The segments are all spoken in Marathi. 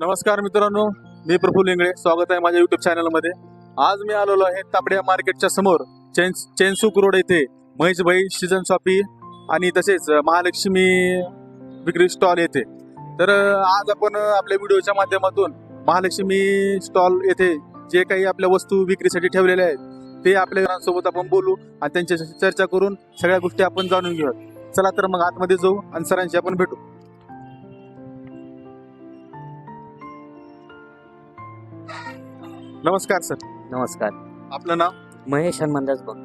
नमस्कार मित्रांनो मी प्रफुल इंगळे. स्वागत आहे माझ्या युट्यूब चॅनलमध्ये आज मी आलेलो आहे तापड्या मार्केटच्या समोर चेन चेनसुक रोड येथे. महेशभाई सीझन शॉपी आणि तसेच महालक्ष्मी विक्री स्टॉल येथे. तर आज आपण आपल्या व्हिडिओच्या माध्यमातून महालक्ष्मी स्टॉल येथे जे काही आपल्या वस्तू विक्रीसाठी ठेवलेल्या आहेत ते आपल्यासोबत आपण बोलू आणि त्यांच्याशी चर्चा करून सगळ्या गोष्टी आपण जाणून घेऊ चला तर मग आतमध्ये जाऊ आणि सरांशी आपण भेटू. नमस्कार सर. नमस्कार. आपलं नाव? महेश हनुमानदास बघ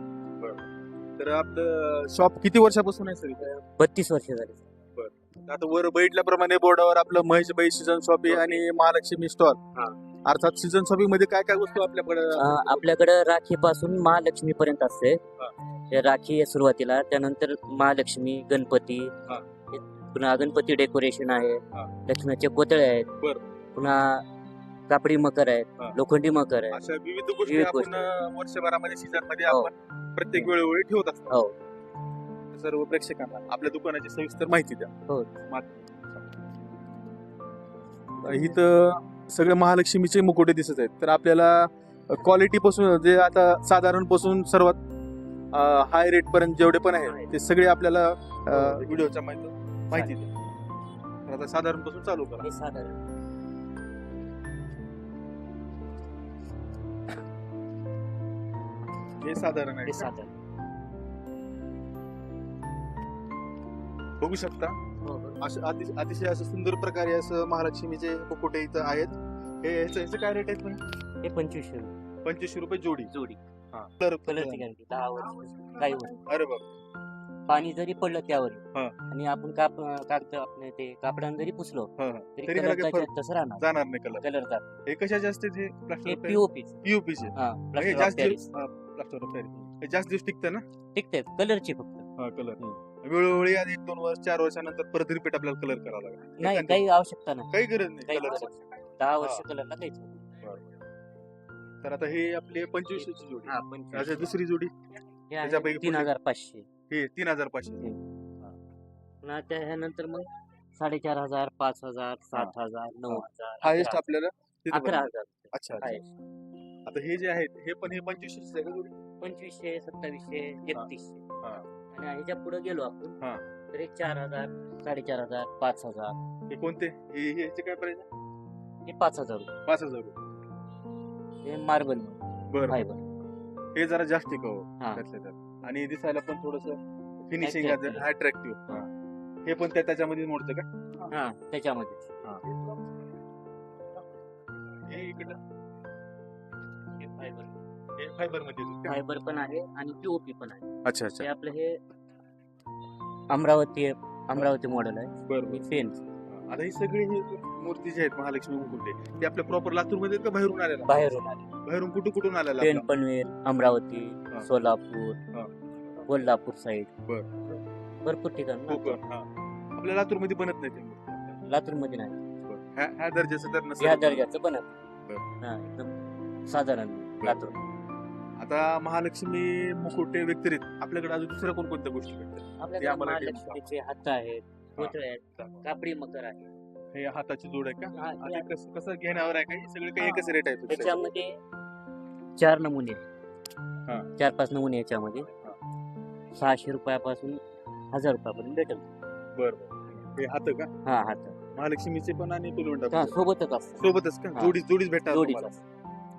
तर आपलं शॉप किती वर्षापासून आहे सर इथे? बत्तीस वर्ष झाली. आता वर बैठल्याप्रमाणे बोर्डावर आपलं महेश बाई सीझन शॉपिंग आणि महालक्ष्मी स्टॉल हा. अर्थात सीझन शॉपिंगमध्ये काय काय वस्तू आपल्याकडे? अं, आपल्याकडं राखी पासून महालक्ष्मी पर्यंत असते. हा. राखी आहे सुरुवातीला. त्यानंतर महालक्ष्मी गणपती हा. पुन्हा गणपती डेकोरेशन आहे. हा. लक्ष्मीचे कोतळे आहेत. बरं. पुन्हा कापडी मकर आहेत हा. लोखंडी मकर आहे अशा विविध गोष्टी विविध आपण अं, वर्षभरामध्ये सीझनमध्ये हो. आपण प्रत्येक वेळोवेळी ठेवत असतो हो. सर्व प्रेक्षकांना आपल्या दुकानाची सविस्तर माहिती द्या हो. इथं सगळे महालक्ष्मीचे मुकोटे दिसत आहेत तर आपल्याला क्वालिटी पासून जे आता साधारणपासून सर्वात हाय रेट पर्यंत जेवढे पण आहेत ते सगळे आपल्याला अं, व्हिडिओच्या माहिती माहिती द्या तर आता साधारणपासून चालू करा हे साधारण हे साधारण हे आहे साधारण. बघू शकता. हो. असं अतिशय असं सुंदर प्रकारे असं महालक्ष्मीचे मुकुटे इथं आहेत हे ह्याचं ह्याचं काय रेट आहेत म्हणे? हे पंचवीसशे रुपये. पंचवीसशे रुपये जोडी. जोडी. हा. कलर कलरची गॅरंटी दहा वर्ष. काही वर्ष. अरे बाप. पाणी जरी पडलं त्यावर हा. आणि आपण काप कागद आपण ते कापडानं जरी पुसलो हा, हा. तरी तरी कलर त्याच्यात तसं राहणार. जाणार नाही कलर. कलर जात हे कशाचे असते हे? हे प्लास्टर पीओपी पीओपीचे हा हे. Paris. प्लास्टर ऑफ हे जास्त दिवस टिकतं ना? टिकते कलरची फक्त. हा कलर वेळोवेळी आधी एक दोन वर्ष चार वर्षानंतर परत रिपीट आपल्याला कलर करावा लागेल. नाही एखादी- काही आवश्यकता नाही. काही गरज नाही काही कलर नाही. दहा वर्ष कलरला काहीच तर आता हे आपले पंचवीसशेची जोडी हा अच्छा दुसरी जोडी? हे आहे त्याच्यापैकी तीन पुढे- हजार पाचशे. हे तीन हजार पाचशे. पुन्हा त्यानंतर मग साडेचार हजार पाच हजार सात हजार नऊ हजार हायेस्ट अकरा आपल्याला तिथं अकरा. हजार. अच्छा अच्छा. highest. आता हे जे आहेत हे पण हे पंचवीसशे पंचवीसशे सत्तावीसशे एकतीसशे. हा. आणि ह्याच्या पुढे गेलो आपण हा. तर चार हजार साडेचार हजार पाच हजार. हे कोणते? हे हे- ह्याचे काय प्राइस हे पाच हजार रुपये. पाच हजार रुपये. हे मार्बल बरं. फायबर हे जरा जास्त हा. त्यात. आणि दिसायला पण थोडस फिनिशिंग Attractive. अट्रॅक्टिव्ह हे. पण त्या त्याच्यामध्ये मोडतं का? हा त्याच्यामध्ये हे. इकडं. हे फायबर हे फायबरमध्ये? फायबर पण आहे आणि पीओपी पण आहे अच्छा हे अच्छा आपलं हे अमरावती अमरावती मॉडेल आहे बरं हे पेन आता ही सगळी ही मूर्ती जी आहेत महालक्ष्मी मुकुटे ते आपल्या प्रॉपर लातूरमध्ये का बाहेरून आलेला बाहेरून आले बाहेरून कुठं कुठून आलेला पेन आपला? पनवेल अमरावती हा. सोलापूर हा. कोल्हापूर साईड बरं. भरपूर ठिकाण कोकण हा आपल्या लातूरमध्ये बनत नाही ते मूर्ती. मध्ये नाही बरं. ह्या ह्या दर्जाचं तर नसेल. या दर्जाचं बनत बरं. हा एकदम साधारण लातूर आता महालक्ष्मी मुकुटे व्यतिरिक्त आपल्याकडे अजून दुसऱ्या कोणकोणत्या गोष्टी भेटतात? आपल्याकडे आम्हाला महालक्ष्मीचे हात आहेत पुतळे आहेत कापडी मकर आहे. हे हाताची जोड आहे का? हा, या- कसं कसं घेण्यावर आहे का? हे सगळे काही हा. एकच रेट आहे तुमच्या? त्याच्यामध्ये चार नमुने. हा. चार पाच नमुने याच्यामध्ये. सहाशे रुपयापासून हजार रुपयापर्यंत भेटेल. बरं. हे हात का? हा हात. महालक्ष्मीचे पण आणि हा तुलवंडा सोबतच असतं. सोबतच का? हा. जोडी जोडीच भेटतात जोडीच तुम्हाला? असतं.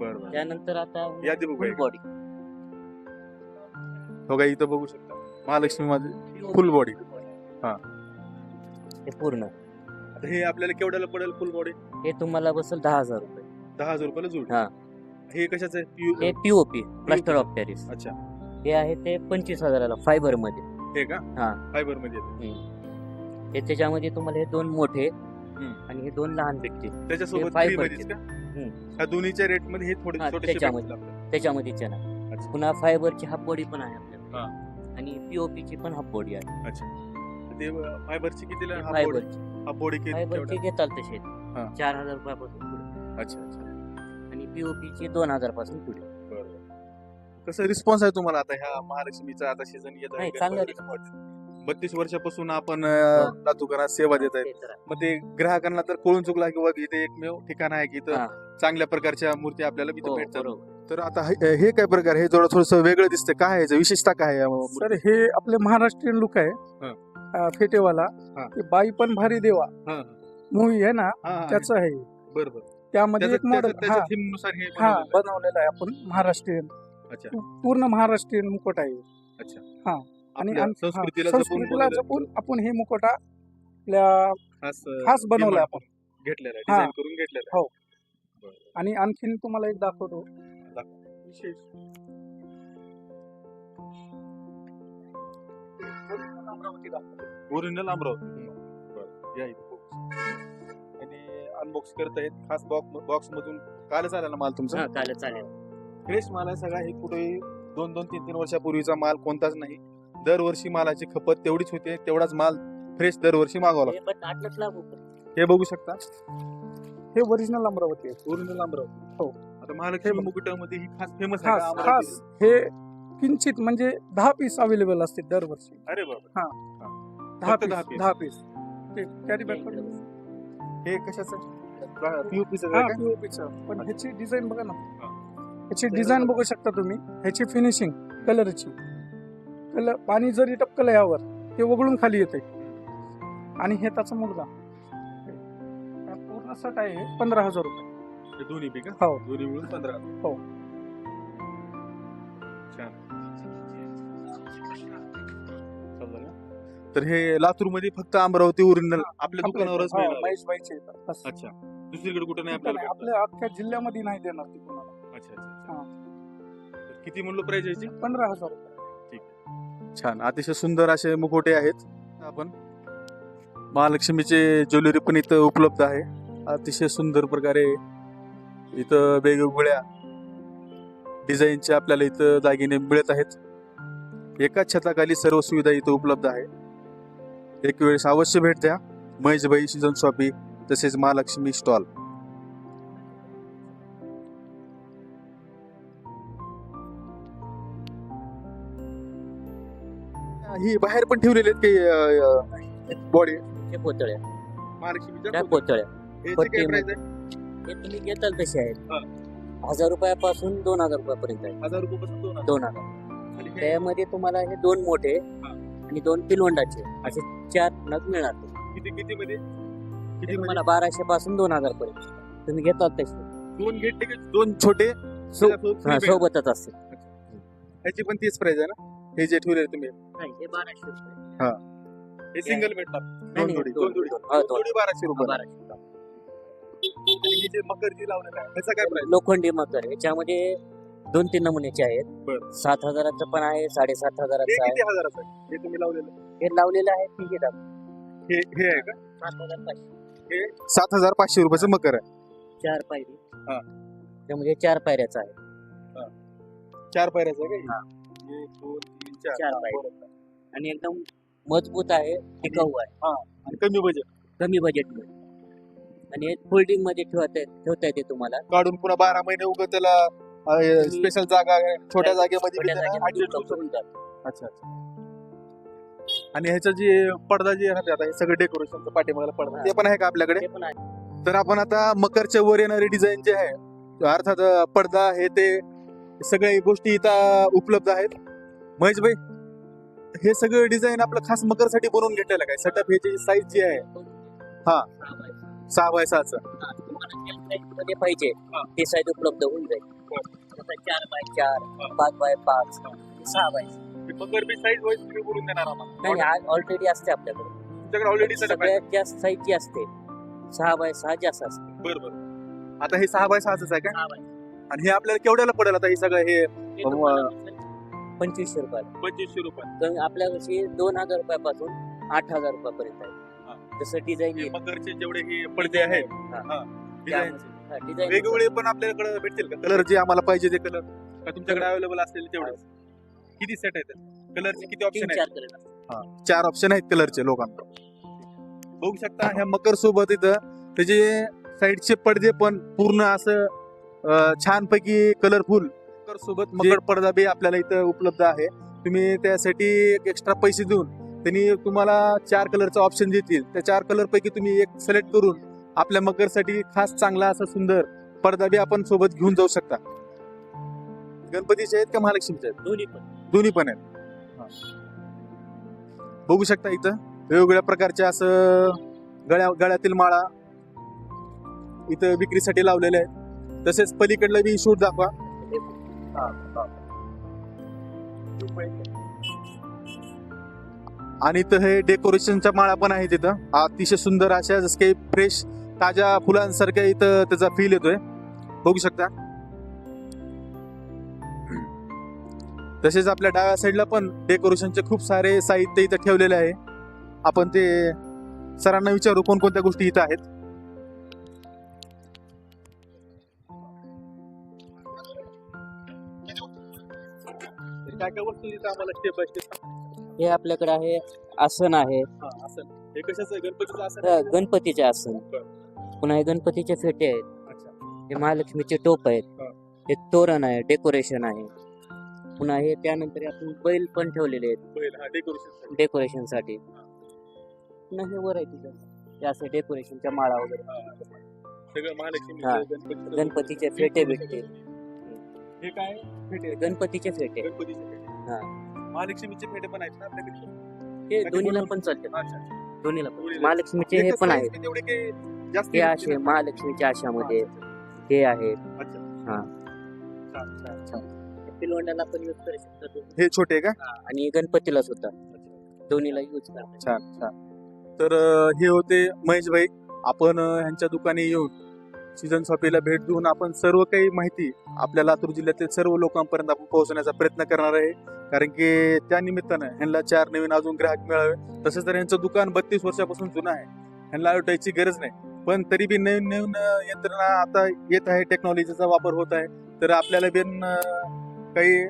बरं बरं. त्यानंतर आता यादी बघू फुल बॉडी हो का इथं बघू शकता. महालक्ष्मी माझे फुल बॉडी हे. पूर्ण. आता हे आपल्याला केवढ्याला पडेल फुल बॉडी हे तुम्हाला बसेल दहा हजार रुपये. दहा हजार रुपयाला जोडी. हा. हे कशाचं आहे? PU POP plaster of Paris अच्छा. हे आहे ते पंचवीस हजाराला फायबरमध्ये हे का? हा. फायबरमध्ये येतं. हे त्याच्यामध्ये तुम्हाला हे दोन मोठे आणि हे दोन लहान भेटतील त्याच्यासोबत हे fiber free मध्येच चे. का? हम्म. ह्या दोन्हीच्या रेटमध्ये हे थोडे हा, छोटेसे त्याच्यामध्ये. आपल्याला. त्याच्यामध्ये चना अच्छा. पुन्हा फायबरची हाफ बॉडी पण आहे आपल्याकडे. हा. आणि पीओपी ची पण हाफ बॉडी आहे. अच्छा. ते फायबरची कितीला हा बॉडी फायबरची हा बॉडी किती फायबरचे केवढा? घेताल तसे हा. चार हजार रुपयापासून पुढे. अच्छा अच्छा. आणि पीओपी चे दोन हजारपासून पुढे. बरं. कसं रिस्पॉन्स आहे तुम्हाला आता ह्या महालक्ष्मीचा? आता सीझन येत नाही, चांगला बऱ्याच बत्तीस वर्षापासून आपण अं, लातूरकरांना सेवा देत आहेत. मग ते ग्राहकांना तर कळून चुकला की बाबा इथे एकमेव ठिकाण आहे की इथं हा. चांगल्या प्रकारच्या मूर्ती आपल्याला इथं हो, भेटतात. तर आता हे हे काय प्रकार हे थोडं थोडस वेगळं दिसतं काय आहे याचं? विशेषता काय आहे या मूर्तीची? सर हे आपले महाराष्ट्रीयन लुक आहे हं. अं, फेटेवाला हा. बाई पण भारी देवा हा, मूवी आहे ना हा, हा, त्याचं आहे बरं बरं त्यामध्ये त्याचं- एक मॉडेल त्याचं- त्याच्या theme नुसार हे हा बनवलेलं आहे. बनवलेलं आहे आपण महाराष्ट्रीयन अच्छा पूर्ण महाराष्ट्रीयन मुकुट आहे अच्छा हा. आणि आपल्या संस्कृतीला जपून संस्कृतीला बनवलेलं जपून आपण हे मुकुटा आपल्या खास अं, खास बनवलं theme आपण घेतलेलं आहे हा. डिझाईन करून घेतलेलं आहे हो. आणि आणखीन तुम्हाला एक दाखवतो. विशेष. ओरिजिनल अमरावती बरं या इथे. आणि अनबॉक्स करतायत खास बॉक्स बॉक्स मधून कालच आला ना माल तुमचा हा चालेल चालेल फ्रेश माल आहे सगळा हे कुठे दोन दोन तीन तीन वर्षापूर्वीचा माल कोणताच नाही दरवर्षी मालाची खपत तेवढीच होते तेवढाच माल फ्रेश दरवर्षी हे रुपये. लागतो. हे बघू शकता. हे ओरिजिनल अमरावती आहे ओरिजिनल अमरावती हो. आता महालक्ष्मी मुकुटामध्ये ही खास फेमस आहे खास खास? हे किंचित म्हणजे दहा पीस अवेलेबल असते दरवर्षी. अरे बाबा दहा फक्त पीस दहा piece? दहा पीस ते कॅरी बॅग हे कशाचं? हा पीओपीचं पण ह्याची डिझाईन बघा ना. हा. ह्याची डिझाईन बघू शकता तुम्ही. ह्याची फिनिशिंग कलरची कलर पाणी जरी टपकलं यावर ते वगळून खाली येते आणि हे त्याचा मुलगा. हा पूर्ण सेट आहे पंधरा हजार रुपये. हे दोन्ही हो. दोन्ही मिळून पंधरा हो. छान. समजलं ना? तर हे लातूरमध्ये फक्त अमरावती ओरिजिनल आपल्या दुकानावरच हा, मिळणार येतात. बस. अच्छा. दुसरीकडे कुठे नाही आपल्याला आपल्या अख्ख्या जिल्ह्यामध्ये नाही देणार ती कोणाला. अच्छा अच्छा, हा. तर किती म्हणलो प्राइस याची? पंधरा हजार रुपये. छान. अतिशय सुंदर असे मुखोटे आहेत आपण. महालक्ष्मीचे ज्वेलरी पण इथं उपलब्ध आहे. अतिशय सुंदर प्रकारे इथं वेगवेगळ्या डिझाईनचे आपल्याला इथं दागिने मिळत आहेत. एकाच छताखाली सर्व सुविधा इथं उपलब्ध आहे. एक वेळेस अवश्य भेट द्या. महेशभाई सीझन शॉपी तसेच महालक्ष्मी स्टॉल. ही बाहेर पण ठेवलेली आहेत काही बॉडी हे पोतळ्या महालक्ष्मीच्या त्या पोतळ्या याची काय पट्टी price आहे? हे तुम्ही घेताल तसे हा. आहेत हजार रुपयापासून दोन हजार रुपयापर्यंत आहे हजार रुपयापासून दोन हजार. दोन हजार. आणि हे? त्यामध्ये तुम्हाला हे दोन मोठे हा. आणि दोन पिलवंडाचे. असे चार नग मिळणार किती किती मध्ये? किती तुम्हाला बाराशे पासून दोन हजार पर्यंत तुम्ही घेताल तसे दोन घेतले की दोन छोटे? सो- त्याच्यासोबत हा, free bag. सोबतच असते ह्याची पण तीच प्राइस आहे ना? हे जे ठेवले तुम्ही? नाही हे बाराशे रुपये. हे. सिंगल भेटणार नाही, दोन नाही, जोडी. दोन- दोन जोडी. दोन. हा, दोन दोन. जोडी बाराशे रुपये. बाराशे आणि हे जे मकर जी लावलेलं आहे काय प्राइस लोखंडी मकर याच्यामध्ये दोन तीन नमुन्याचे आहेत. सात हजाराचं पण आहे साडेसात हे हजाराचं किती आहे. हजाराचं आहे? हे तुम्ही लावलेलं? हे लावलेलं आहे ठीक आहे हे हे आहे का? सात हजार पाचशे हे सात हजार पाचशे रुपयाचं मकर आहे. चार पायरी. हा. त्यामध्ये चार पायऱ्याचं आहे. चार पायऱ्याचं आहे का. हे? एक दोन तीन चार. आणि एकदम मजबूत आहे टिकाऊ आहे. आणि कमी बजेट कमी बजेटमध्ये आणि फोल्डिंगमध्ये ठेवता ठेवता येते तुम्हाला. काढून पुन्हा बारा महिने उगं त्याला स्पेशल जागा छोट्या जागेमध्ये. अच्छा अच्छा. आणि ह्याचं जे पडदा जे राहते आता हे सगळं डेकोरेशनचं पाठीमागला पडदा. ते पण आहे का आपल्याकडे? तर आपण आता मकरच्या वर येणारे डिझाईन जे आहे अर्थात पडदा हे ते सगळे गोष्टी इथं उपलब्ध आहेत. महेश भाई हे सगळं डिझाईन आपलं खास मकरसाठी बनवून घेतलेलं काय सेटअप ह्याची साईज जी आहे. हा. सहा बाय सहाचं. हा, मध्ये पाहिजे हा. साईज उपलब्ध होऊन जाईल. चार बाय चार पाच बाय पाच सहा बाय मकर बी साईज वाईज तुम्ही बनवून देणार आम्हाला. नाही आज ऑलरेडी असते आपल्याकडे. तुमच्याकडे ऑलरेडी सेटअप आहे. सगळ्यात जास्त साईज जी असते सहा बाय सहा जास्त असते. बरं बरं. आता हे सहा बाय सहाच आहे का? आणि हे आपल्याला केवढ्याला पडेल आता हे सगळं हे? पंचवीसशे रुपयाला. पंचवीसशे रुपये तर आपल्याकडे दोन हजार रुपयापासून आठ हजार रुपयापर्यंत हा. आहे जसं डिझाईन हे येईल. मकरचे जेवढे हे पडदे आहेत. हा. वेगवेगळे पण आपल्याकडे भेटतील का? कलर जे आम्हाला पाहिजे ते कलर का तुमच्याकडे अवेलेबल असलेले तेवढे? किती सेट आहेत? कलरचे किती ऑप्शन आहेत? चार कलर असतात चार ऑप्शन आहेत कलरचे लोकांना बघू शकता ह्या मकर सोबत इथं त्याचे साईडचे पडदे पण पूर्ण असं अं, छानपैकी कलरफुल मकर सोबत मकर पडदा बी आपल्याला इथं उपलब्ध आहे. तुम्ही त्यासाठी एक एक्स्ट्रा पैसे देऊन त्यांनी तुम्हाला चार कलरचा ऑप्शन देतील. त्या चार कलर पैकी तुम्ही एक सिलेक्ट करून आपल्या मगरसाठी खास चांगला असा सुंदर पडदा बी आपण सोबत घेऊन जाऊ शकता. गणपतीचे आहेत का महालक्ष्मीचे आहेत? दोन्ही पण. दोन्ही पण आहेत. बघू शकता इथं. वेगवेगळ्या प्रकारच्या असं गळ्या गळ्यातील माळा इथं विक्रीसाठी लावलेले आहेत. तसेच पलीकडलं बी शूट दाखवा. आणि इथं हे डेकोरेशनच्या माळा पण आहेत इथं. अतिशय सुंदर अशा जसं काही फ्रेश ताज्या फुलांसारख्या इथं त्याचा फील येतोय. बघू शकता. तसेच आपल्या डाव्या साईडला पण डेकोरेशनचे खूप सारे साहित्य इथं ठेवलेले आहे. आपण ते सरांना विचारू कोणकोणत्या गोष्टी इथं आहेत. काय काय वस्तू आम्हाला स्टेप बाय स्टेप हे आपल्याकडे आहे आसन आहे. असं हे कशाचं आहे? गणपतीचं असं अ, गणपतीचे आसन. पुन्हा हे गणपतीचे फेटे आहेत. अच्छा. हे महालक्ष्मीचे टोप आहेत. हा. हे तोरण आहे डेकोरेशन आहे. पुन्हा हे त्यानंतर आपण बैल पण ठेवलेले आहेत. बैल हा डेकोरेशन डेकोरेशनसाठी. पुन्हा हे वर आहे तिथं हे असे डेकोरेशनच्या माळा वगैरे. सगळं महालक्ष्मी हा. गणपतीचं- गणपतीचे फेटे भेटतील. हे काय? फेटे गणपतीचे फेटे. गणपतीचे फेटे. हा. महालक्ष्मीचे फेटे पण आहेत ना आपल्याकडे? हे बाकी दोन्हीला पण चालते अच्छा. दोन्हीला पण. दोन्हीला. महालक्ष्मीचे हे एकच पण size आहेत. म्हणजे एवढे काही जास्त हे असे महालक्ष्मीच्या आशामध्ये हे आहेत. अच्छा. हा. छान, छान, छान. पिलवंडाला पण यूज करू शकता तुम्ही. हे छोटे का? हा, आणि गणपतीला सुद्धा. दोन्हीला यूज करा. छान छान तर अं, हे होते महेश भाई आपण अं, ह्यांच्या दुकानी येऊन सीझन शॉपीला भेट देऊन आपण सर्व काही माहिती आपल्या लातूर जिल्ह्यातील सर्व लोकांपर्यंत आपण पोहोचण्याचा प्रयत्न करणार आहे. कारण की त्या निमित्तानं ह्यांना चार नवीन अजून ग्राहक मिळावे. तसेच तर यांचं दुकान बत्तीस वर्षापासून जुनं आहे. ह्यांना आयोटायची गरज नाही. पण तरी बी नवीन नवीन यंत्रणा आता येत आहे. टेक्नॉलॉजीचा वापर होत आहे. तर आपल्याला बिन काही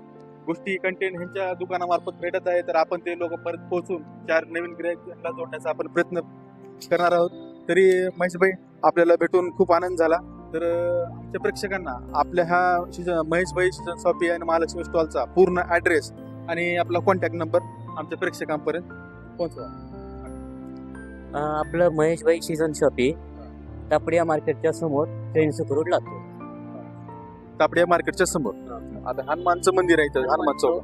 गोष्टी कंटेंट ह्यांच्या दुकानामार्फत भेटत आहे. तर आपण ते लोक परत पोहोचून चार नवीन ग्राहक जोडण्याचा आपण प्रयत्न करणार आहोत. तरी महेशभाई आपल्याला भेटून खूप आनंद झाला. तर आमच्या प्रेक्षकांना आपल्या ह्या सीझन महेशभाई सीझन शॉपी आणि महालक्ष्मी स्टॉलचा पूर्ण ॲड्रेस आणि आपला कॉन्टॅक्ट नंबर आमच्या प्रेक्षकांपर्यंत पोहोचवा. आपलं महेशभाई सीझन शॉपी तापडिया मार्केटच्या समोर ट्रेन सुखरूट लागतो. तापडिया मार्केटच्या समोर. आता हनुमानचं मंदिर आहे इथं हनुमान चौक.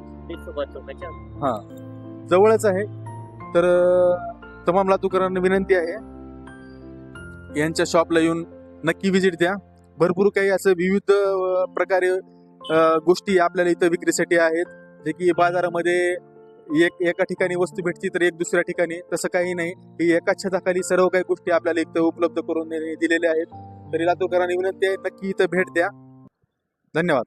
हा. जवळच आहे. तर अं, तमाम लातूकरांना विनंती आहे. यांच्या शॉपला येऊन नक्की व्हिजिट द्या. भरपूर काही असं विविध प्रकारे गोष्टी आपल्याला इथं विक्रीसाठी आहेत. जे की बाजारामध्ये एक एका ठिकाणी वस्तू भेटती तर एक दुसऱ्या ठिकाणी तसं काही नाही. ही एकाच छताखाली सर्व काही गोष्टी आपल्याला इथं उपलब्ध करून दिलेल्या आहेत. तरी लातूरकरांनी विनंती आहे नक्की इथं भेट द्या. धन्यवाद.